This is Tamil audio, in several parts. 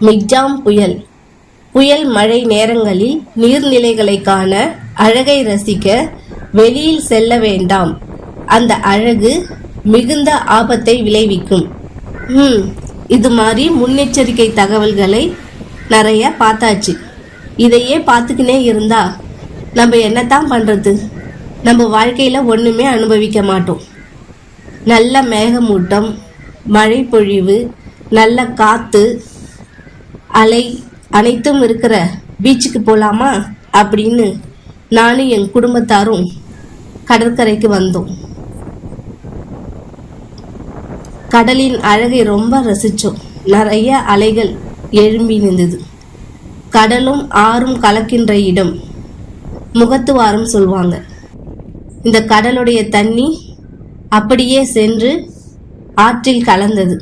மிக்ஜாம் புயல். புயல் மழை நேரங்களில் நீர்நிலைகளை காண அழகை ரசிக்க வெளியில் செல்ல வேண்டாம். அந்த அழகு மிகுந்த ஆபத்தை விளைவிக்கும். ம் இது மாதிரி முன்னெச்சரிக்கை தகவல்களை நிறைய பார்த்தாச்சு. இதையே பார்த்துக்கினே இருந்தா நம்ம என்னத்தான் பண்ணுறது நம்ம வாழ்க்கையில் ஒன்றுமே அனுபவிக்க மாட்டோம். நல்ல மேகமூட்டம் மழை பொழிவு நல்ல காற்று அலை அனைத்தும் இருக்கிற பீச்சுக்கு போகலாமா அப்படின்னு நானும் என் குடும்பத்தாரும் கடற்கரைக்கு வந்தோம். கடலின் அழகை ரொம்ப ரசித்தோம் நிறைய அலைகள் எழும்பி நின்றது. கடலும் ஆறும் கலக்கின்ற இடம் முகத்துவாரம் சொல்லுவாங்க இந்த கடலுடைய தண்ணி அப்படியே சென்று ஆற்றில் கலந்தது.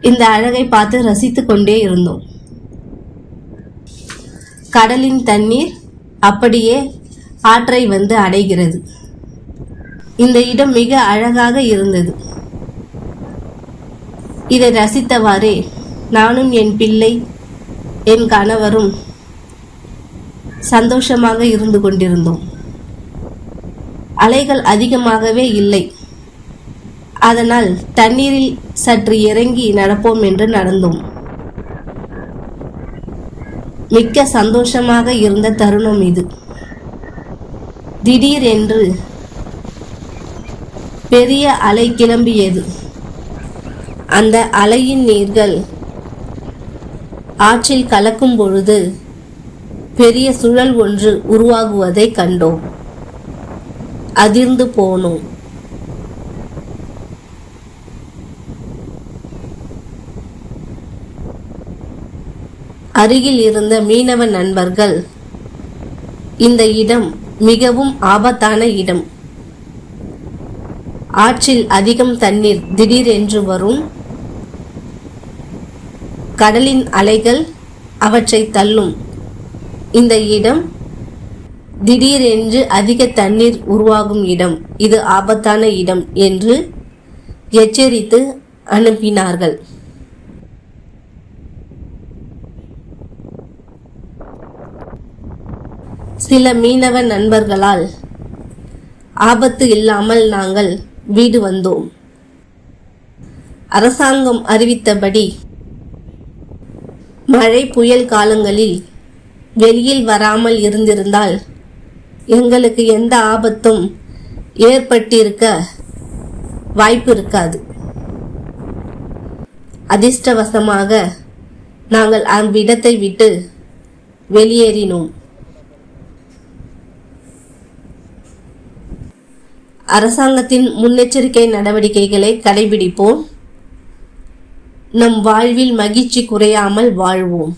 இந்த அழகை பார்த்து ரசித்து கொண்டே இருந்தோம். கடலின் தண்ணீர் அப்படியே ஆற்றை வந்து அடைகிறது. இந்த இடம் மிக அழகாக இருந்தது. இதை ரசித்தவாறே நானும் என் பிள்ளை என் கணவரும் சந்தோஷமாக இருந்து கொண்டிருந்தோம். அலைகள் அதிகமாகவே இல்லை. அதனால் தண்ணீரில் சற்று இறங்கி நடப்போம் என்று நடந்தோம். மிக்க சந்தோஷமாக இருந்த தருணம் இது. திடீரென்று பெரிய அலை கிளம்பியது. அந்த அலையின் நீர்கள் ஆற்றில் கலக்கும் பொழுது பெரிய சுழல் ஒன்று உருவாகுவதை கண்டோம். அதிர்ந்து போனோம். அருகில் இருந்த மீனவ நண்பர்கள். இந்த இடம் மிகவும் ஆபத்தான இடம். ஆற்றில் அதிகம் தண்ணீர் திடீரென்று வரும். கடலின் அலைகள் அவற்றை தள்ளும். இந்த இடம் திடீரென்று அதிக தண்ணீர் உருவாகும் இடம். இது ஆபத்தான இடம் என்று எச்சரித்து அனுப்பினார்கள். சில மீனவ நண்பர்களால் ஆபத்து இல்லாமல் நாங்கள் வீடு வந்தோம். அரசாங்கம் அறிவித்தபடி மழை புயல் காலங்களில் வெளியில் வராமல் இருந்திருந்தால் எங்களுக்கு எந்த ஆபத்தும் ஏற்பட்டிருக்க வாய்ப்பு இருக்காது. அதிர்ஷ்டவசமாக நாங்கள் அவ்விடத்தை விட்டு வெளியேறினோம். அரசாங்கத்தின் முன்னெச்சரிக்கை நடவடிக்கைகளை கடைபிடிப்போம். நம் வாழ்வில் மகிழ்ச்சி குறையாமல் வாழ்வோம்.